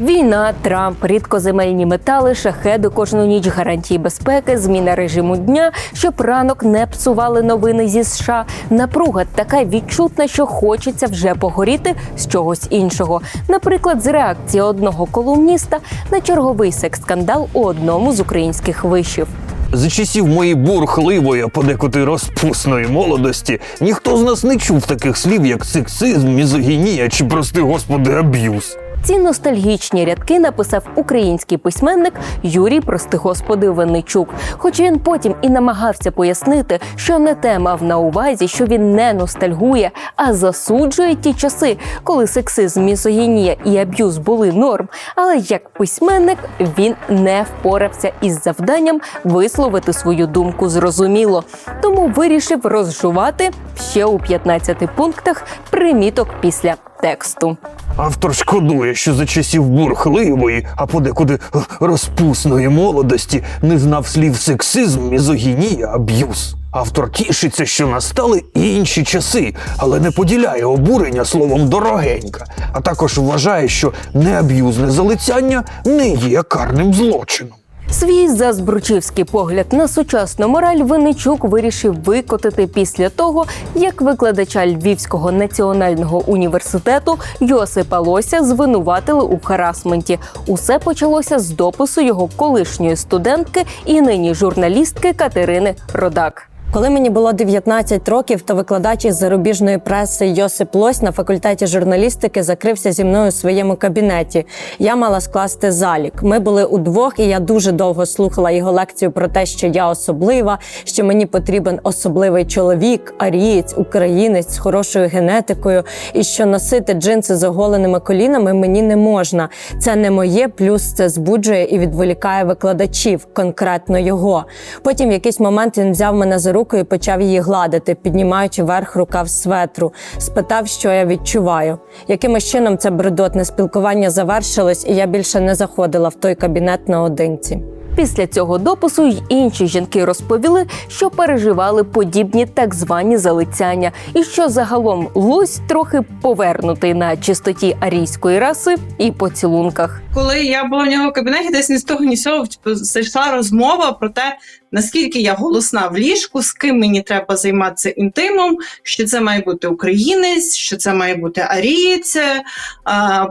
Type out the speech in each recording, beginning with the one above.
Війна, Трамп, рідкоземельні метали, шахеди кожну ніч гарантії безпеки, зміна режиму дня, щоб ранок не псували новини зі США. Напруга така відчутна, що хочеться вже погоріти з чогось іншого. Наприклад, з реакції одного колумніста на черговий секс-скандал у одному з українських вишів. За часів моєї бурхливої, а подекуди розпусної молодості ніхто з нас не чув таких слів, як сексизм, мізогінія чи, прости господи, аб'юз. Ці ностальгічні рядки написав український письменник Юрій Прости Господи Винничук. Хоч він потім і намагався пояснити, що не те мав на увазі, що він не ностальгує, а засуджує ті часи, коли сексизм, мізогінія і аб'юз були норм. Але як письменник він не впорався із завданням висловити свою думку зрозуміло, тому вирішив розжувати ще у 15 пунктах приміток після тексту. Автор шкодує, що за часів бурхливої, а подекуди розпусної молодості не знав слів сексизм, мізогінія, аб'юз. Автор тішиться, що настали інші часи, але не поділяє обурення словом дорогенька, а також вважає, що неаб'юзне залицяння не є карним злочином. Свій зазбручівський погляд на сучасну мораль Винничук вирішив викотити після того, як викладача Львівського національного університету Йосипа Лося звинуватили у харасменті. Усе почалося з допису його колишньої студентки і нині журналістки Катерини Родак. Коли мені було 19 років, то викладач із зарубіжної преси Йосип Лось на факультеті журналістики закрився зі мною у своєму кабінеті. Я мала скласти залік. Ми були удвох, і я дуже довго слухала його лекцію про те, що я особлива, що мені потрібен особливий чоловік, арієць, українець з хорошою генетикою, і що носити джинси з оголеними колінами мені не можна. Це не моє, плюс це збуджує і відволікає викладачів, конкретно його. Потім в якийсь момент він взяв мене за руку і почав її гладити, піднімаючи верх рукав светру. Спитав, що я відчуваю. Якимось чином це бредотне спілкування завершилось, і я більше не заходила в той кабінет наодинці. Після цього допису й інші жінки розповіли, що переживали подібні так звані залицяння, і що загалом лось трохи повернутий на чистоті арійської раси і поцілунках. коли я була в нього в кабінеті, десь ні з того, ні з цього типу, зайшла розмова про те, наскільки я голосна в ліжку, з ким мені треба займатися інтимом, що це має бути українець, що це має бути арієць.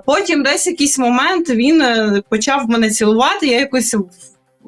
Потім десь якийсь момент він е, почав мене цілувати. Я якось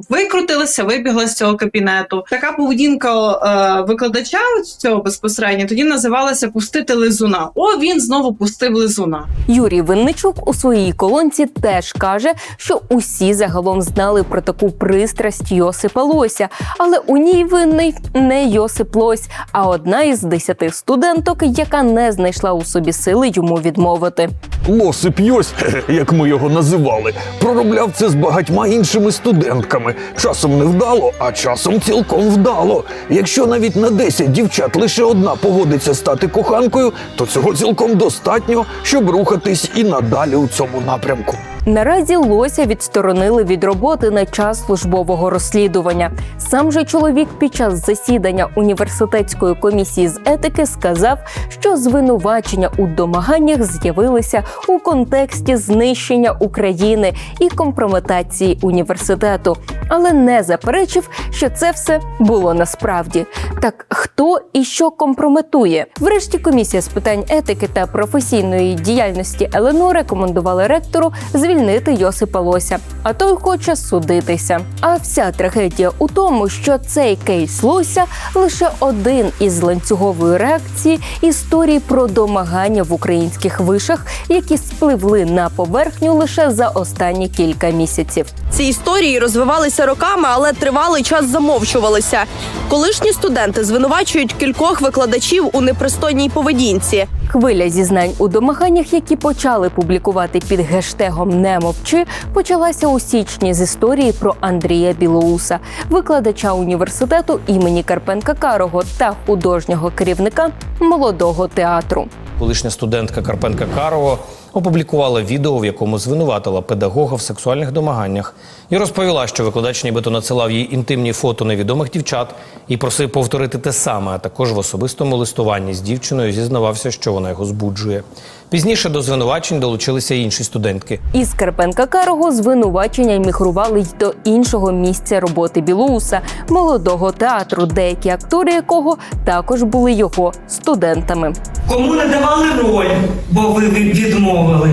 викрутилася, вибігла з цього кабінету. Така поведінка е, викладача цього безпосередньо тоді називалася пустити лизуна. О, він знову пустив лизуна. Юрій Винничук у своїй колонці теж каже, що усі загалом знали про таку пристрасть Йосипа Лося, але у ній винний не Йосип Лось, а одна із десяти студенток, яка не знайшла у собі сили йому відмовити. Лосип Йось, як ми його називали, проробляв це з багатьма іншими студентками. Часом невдало, а часом цілком вдало. Якщо навіть на 10 дівчат лише одна погодиться стати коханкою, то цього цілком достатньо, щоб рухатись і надалі у цьому напрямку. Наразі Лося відсторонили від роботи на час службового розслідування. Сам же чоловік під час засідання університетської комісії з етики сказав, що звинувачення у домаганнях з'явилися у контексті знищення України і компрометації університету, але не заперечив, що це все було насправді. Так хто і що компрометує? Врешті комісія з питань етики та професійної діяльності ЛНО рекомендували ректору звільнити Йосипа Лося, а той хоче судитися. А вся трагедія у тому, що цей кейс Лося лише один із ланцюгової реакції історії про домагання в українських вишах, які спливли на поверхню лише за останні кілька місяців. Ці історії розвивалися роками, але тривалий час замовчувалися. Колишні студенти звинувачують кількох викладачів у непристойній поведінці. Хвиля зізнань у домаганнях, які почали публікувати під гештегом Не мовчи, почалася у січні з історії про Андрія Білоуса, викладача університету імені Карпенка Карого та художнього керівника молодого театру. Колишня студентка Карпенка Карова опублікувала відео, в якому звинуватила педагога в сексуальних домаганнях, і розповіла, що викладач нібито надсилав їй інтимні фото невідомих дівчат і просив повторити те саме, а також в особистому листуванні з дівчиною зізнавався, що вона його збуджує. Пізніше до звинувачень долучилися інші студентки. Із Карпенка Карого звинувачення мігрували й до іншого місця роботи Білоуса, молодого театру, деякі актори якого також були його студентами. Кому не давали роль, бо ви відмовили?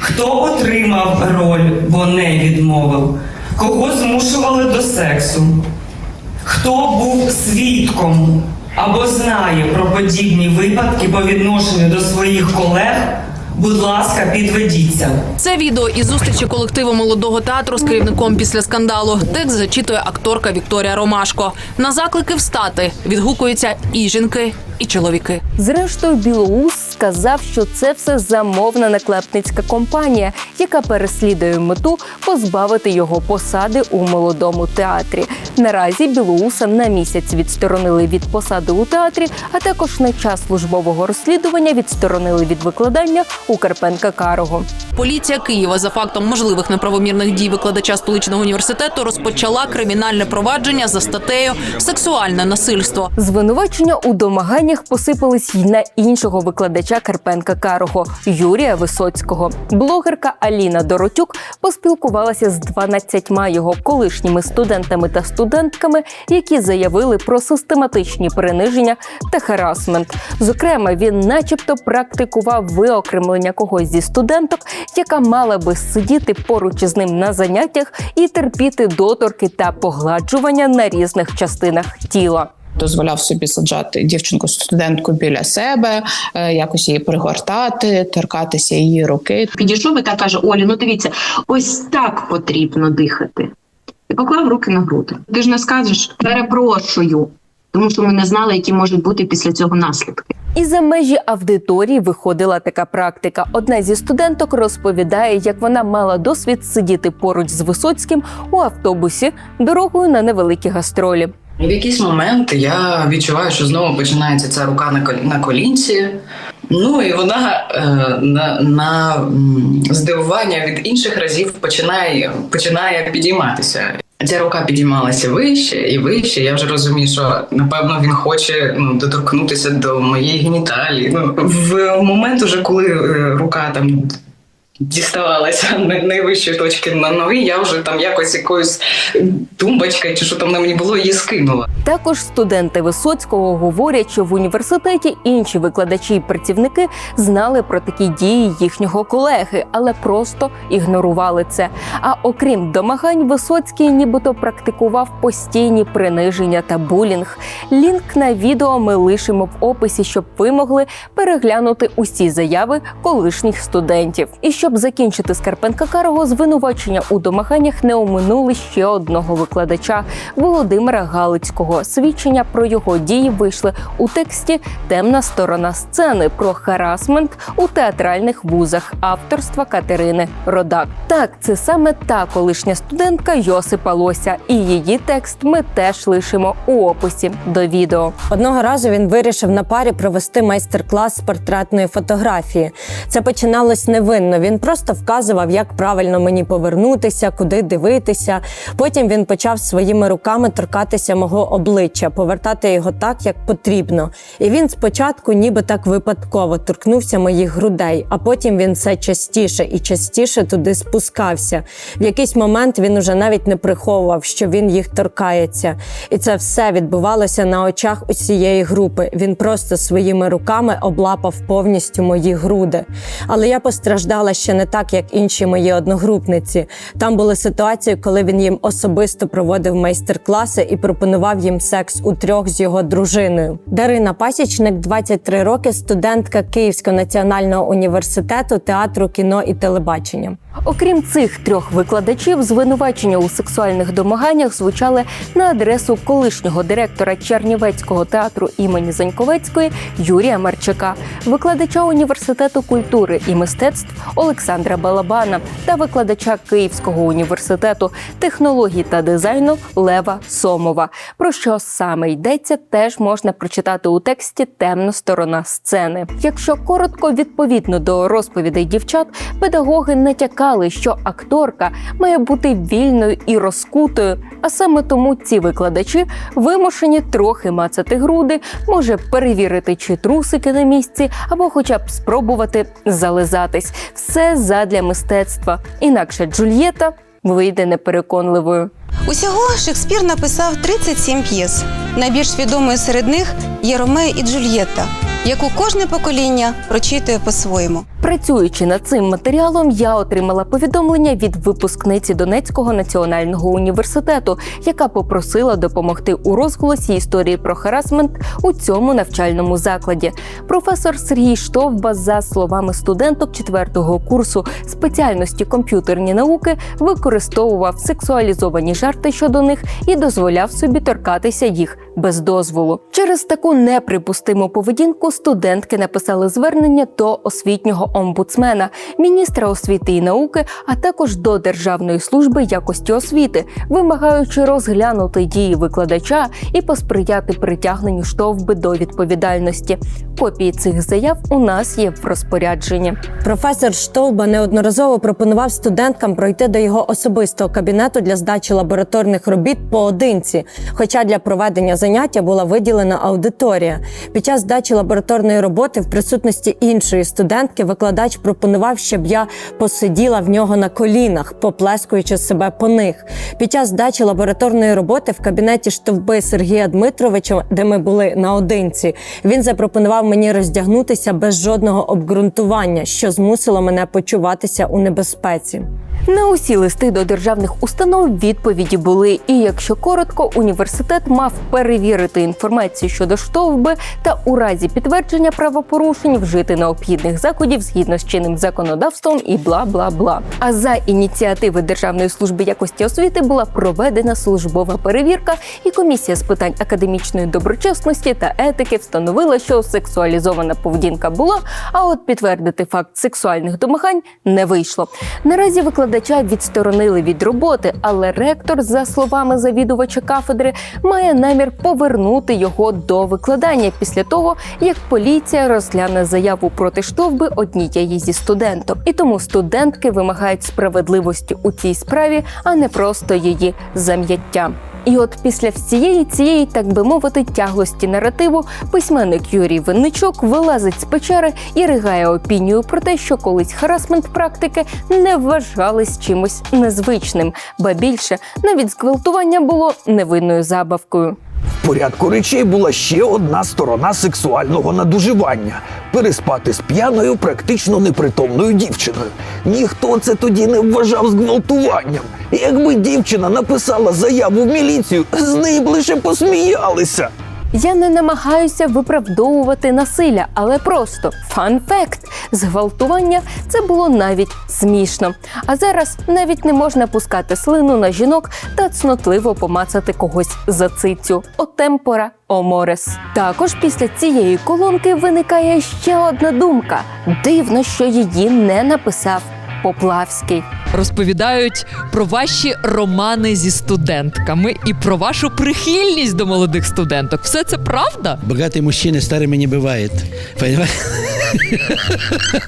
Хто отримав роль, бо не відмовив? Кого змушували до сексу? Хто був свідком або знає про подібні випадки по відношенню до своїх колег? Будь ласка, підведіться. Це відео із зустрічі колективу молодого театру з керівником після скандалу. Текст зачитує акторка Вікторія Ромашко. На заклики встати відгукуються і жінки, і чоловіки. Зрештою, Білоус сказав, що це все замовна наклепницька компанія, яка переслідує мету позбавити його посади у молодому театрі. Наразі Білоуса на місяць відсторонили від посади у театрі, а також на час службового розслідування відсторонили від викладання у Карпенка Карого. Поліція Києва за фактом можливих неправомірних дій викладача столичного університету розпочала кримінальне провадження за статтею Сексуальне насильство. Звинувачення у домаганнях посипались й на іншого викладача Карпенка Карого Юрія Висоцького. Блогерка Аліна Доротюк поспілкувалася з 12 його колишніми студентами та студентками, які заявили про систематичні приниження та харасмент. Зокрема, він, начебто, практикував виокремлення когось зі студенток, яка мала би сидіти поруч із ним на заняттях і терпіти доторки та погладжування на різних частинах тіла. Дозволяв собі саджати дівчинку студентку біля себе, е, якось її пригортати, торкатися її руки. Підійшов і так каже: Олі, ну дивіться, ось так потрібно дихати. І поклав руки на груди. Ти ж не скажеш перепрошую, тому що ми не знали, які можуть бути після цього наслідки. І за межі аудиторії виходила така практика. Одна зі студенток розповідає, як вона мала досвід сидіти поруч з Висоцьким у автобусі дорогою на невеликі гастролі. В якийсь момент я відчуваю, що знову починається ця рука на на колінці. Ну і вона е, на, на здивування від інших разів починає, починає підійматися. Ця рука підіймалася вище і вище. Я вже розумію, що напевно він хоче ну, доторкнутися до моєї геніталії. Ну, в момент, уже коли е, рука там діставалася на найвищої точки на ноги, я вже там якось якоюсь тумбочкою чи що там на мені було, її скинула. Також студенти Висоцького говорять, що в університеті інші викладачі і працівники знали про такі дії їхнього колеги, але просто ігнорували це. А окрім домагань, Висоцький нібито практикував постійні приниження та булінг. Лінк на відео ми лишимо в описі, щоб ви могли переглянути усі заяви колишніх студентів. І щоб закінчити з Карпенка Карого, звинувачення у домаганнях не оминули ще одного викладача Володимира Галицького. Свідчення про його дії вийшли у тексті Темна сторона сцени про харасмент у театральних вузах авторства Катерини Родак. Так, це саме та колишня студентка Йосипа Лося, і її текст ми теж лишимо у описі до відео. Одного разу він вирішив на парі провести майстер-клас з портретної фотографії. Це починалось невинно. Він просто вказував, як правильно мені повернутися, куди дивитися. Потім він почав своїми руками торкатися мого обличчя, повертати його так, як потрібно. І він спочатку, ніби так випадково, торкнувся моїх грудей, а потім він все частіше і частіше туди спускався. В якийсь момент він уже навіть не приховував, що він їх торкається. І це все відбувалося на очах усієї групи. Він просто своїми руками облапав повністю мої груди. Але я постраждала ще не так, як інші мої одногрупниці. Там були ситуації, коли він їм особисто проводив майстер-класи і пропонував їм секс у трьох з його дружиною. Дарина Пасічник, 23 роки, студентка Київського національного університету театру, кіно і телебачення. Окрім цих трьох викладачів, звинувачення у сексуальних домаганнях звучали на адресу колишнього директора Чернівецького театру імені Заньковецької Юрія Марчака, викладача університету культури і мистецтв Олександра Балабана та викладача Київського університету технологій та дизайну Лева Сомова. Про що саме йдеться, теж можна прочитати у тексті Темна сторона сцени. Якщо коротко, відповідно до розповідей дівчат, педагоги натякали вважали, що акторка має бути вільною і розкутою. А саме тому ці викладачі вимушені трохи мацати груди, може перевірити, чи трусики на місці, або хоча б спробувати зализатись. Все задля мистецтва. Інакше Джульєта вийде непереконливою. Усього Шекспір написав 37 п'єс. Найбільш відомою серед них є Ромео і Джульєтта, яку кожне покоління прочитує по-своєму. Працюючи над цим матеріалом, я отримала повідомлення від випускниці Донецького національного університету, яка попросила допомогти у розголосі історії про харасмент у цьому навчальному закладі. Професор Сергій Штовба, за словами студенток четвертого курсу спеціальності комп'ютерні науки, використовував сексуалізовані жарти щодо них і дозволяв собі торкатися їх без дозволу. Через таку неприпустиму поведінку студентки написали звернення до освітнього омбудсмена, міністра освіти і науки, а також до Державної служби якості освіти, вимагаючи розглянути дії викладача і посприяти притягненню штовби до відповідальності. Копії цих заяв у нас є в розпорядженні. Професор Штовба неодноразово пропонував студенткам пройти до його особистого кабінету для здачі лабораторних робіт поодинці. Хоча для проведення заняття була виділена аудиторія. Під час здачі лабораторної роботи в присутності іншої студентки викладач пропонував, щоб я посиділа в нього на колінах, поплескуючи себе по них. Під час здачі лабораторної роботи в кабінеті штовби Сергія Дмитровича, де ми були наодинці, він запропонував мені роздягнутися без жодного обґрунтування, що змусило мене почуватися у небезпеці. На усі листи до державних установ відповіді були. І якщо коротко, університет мав перевірити інформацію щодо штовби та у разі підтвердження правопорушень вжити необхідних заходів згідно з чинним законодавством і бла бла бла. А за ініціативи Державної служби якості освіти була проведена службова перевірка, і комісія з питань академічної доброчесності та етики встановила, що сексуалізована поведінка була. А от підтвердити факт сексуальних домагань не вийшло. Наразі викладача відсторонили від роботи, але ректор, за словами завідувача кафедри, має намір повернути його до викладання після того, як поліція розгляне заяву проти штовби однієї зі студенток. І тому студентки вимагають справедливості у цій справі, а не просто її зам'яття. І от після всієї цієї, так би мовити, тяглості наративу, письменник Юрій Винничук вилазить з печери і ригає опінію про те, що колись харасмент практики не вважались чимось незвичним, ба більше навіть зґвалтування було невинною забавкою. В порядку речей була ще одна сторона сексуального надуживання переспати з п'яною, практично непритомною дівчиною. Ніхто це тоді не вважав зґвалтуванням. Якби дівчина написала заяву в міліцію, з неї б лише посміялися. Я не намагаюся виправдовувати насилля, але просто фан факт зґвалтування це було навіть смішно. А зараз навіть не можна пускати слину на жінок та цнотливо помацати когось за цицю. Отемпора оморес. Також після цієї колонки виникає ще одна думка: дивно, що її не написав Поплавський розповідають про ваші романи зі студентками і про вашу прихильність до молодих студенток. Все це правда? Богатые мужчины старыми не бывает. Понимаете?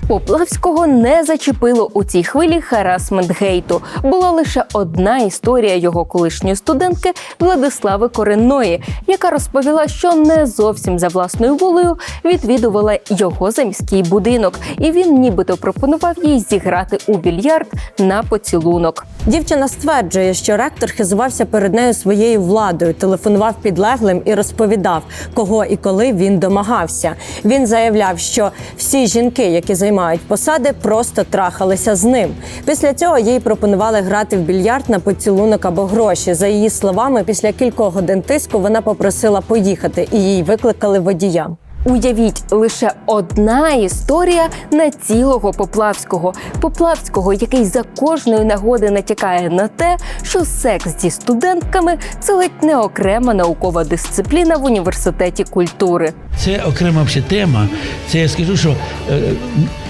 Поплавського не зачепило у цій хвилі харасмент гейту. Була лише одна історія його колишньої студентки Владислави Коренної, яка розповіла, що не зовсім за власною волею відвідувала його заміський будинок, і він нібито пропонував їй зіграти у більярд на поцілунок. Дівчина стверджує, що ректор хизувався перед нею своєю владою, телефонував підлеглим і розповідав, кого і коли він домагався. Він заявляв, що всі жінки, які займають посади, просто трахалися з ним. Після цього їй пропонували грати в більярд на поцілунок або гроші. За її словами, після кількох годин тиску вона попросила поїхати, і їй викликали водія. Уявіть, лише одна історія на цілого Поплавського. Поплавського, який за кожної нагоди натякає на те, що секс зі студентками це ледь не окрема наукова дисципліна в університеті культури. Це окрема ще тема. Це я скажу, що е,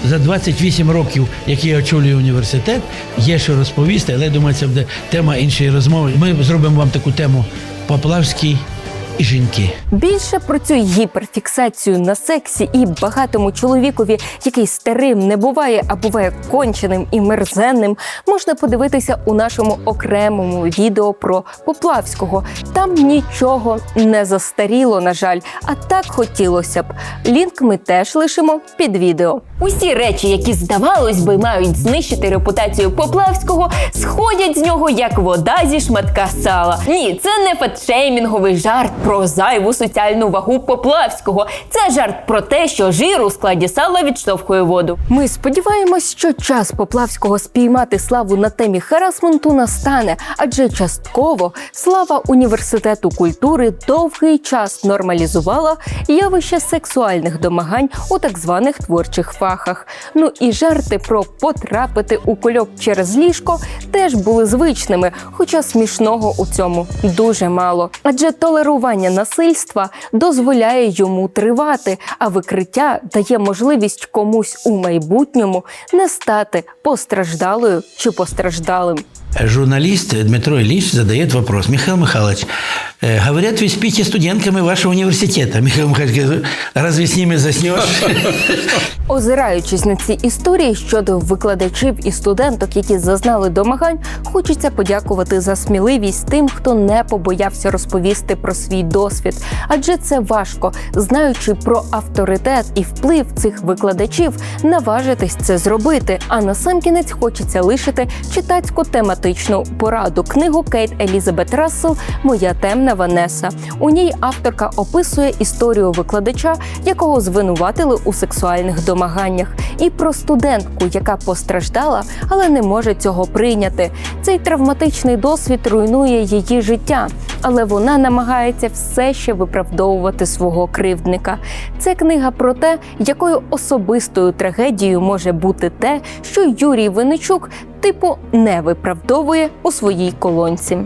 за 28 років, як я очолюю університет, є що розповісти, але думаю, це буде тема іншої розмови. Ми зробимо вам таку тему Поплавський жінки. Більше про цю гіперфіксацію на сексі і багатому чоловікові, який старим не буває, а буває конченим і мерзенним, можна подивитися у нашому окремому відео про Поплавського. Там нічого не застаріло, на жаль, а так хотілося б. Лінк ми теж лишимо під відео. Усі речі, які здавалось би, мають знищити репутацію Поплавського, сходять з нього як вода зі шматка сала. Ні, це не фетшеймінговий жарт про зайву соціальну вагу Поплавського. Це жарт про те, що жир у складі сала відштовхує воду. Ми сподіваємось, що час Поплавського спіймати славу на темі харасменту настане, адже частково слава університету культури довгий час нормалізувала явище сексуальних домагань у так званих творчих фахах. Ну і жарти про потрапити у кульок через ліжко теж були звичними, хоча смішного у цьому дуже мало. Адже толерування насильства дозволяє йому тривати, а викриття дає можливість комусь у майбутньому не стати постраждалою чи постраждалим. Журналист Дмитро Ильич задает вопрос. Михаил Михайлович, э, говорят, вы спите студентками вашего университета. Михаил Михайлович говорит, разве с ними заснешь? Озираючись на ці історії щодо викладачів і студенток, які зазнали домагань, хочеться подякувати за сміливість тим, хто не побоявся розповісти про свій досвід, адже це важко, знаючи про авторитет і вплив цих викладачів, наважитись це зробити. А насамкінець хочеться лишити читацьку тематичну пораду книгу Кейт Елізабет Рассел Моя темна Ванеса. У ній авторка описує історію викладача, якого звинуватили у сексуальних домаганнях, і про студентку, яка постраждала, але не може цього прийняти. Цей травматичний досвід руйнує її життя, але вона намагається все ще виправдовувати свого кривдника. Це книга про те, якою особистою трагедією може бути те, що Юрій Винничук типу не виправдовує у своїй колонці.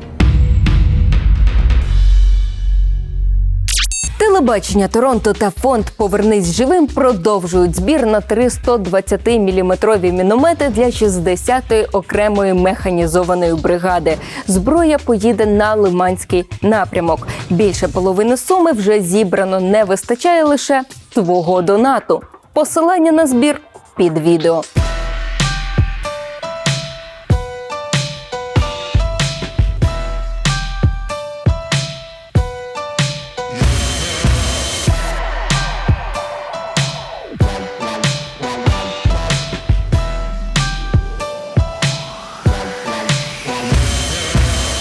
Телебачення Торонто та фонд Повернись живим продовжують збір на 320 міліметрові міномети для 60-ї окремої механізованої бригади. Зброя поїде на Лиманський напрямок. Більше половини суми вже зібрано. Не вистачає лише твого донату. Посилання на збір під відео.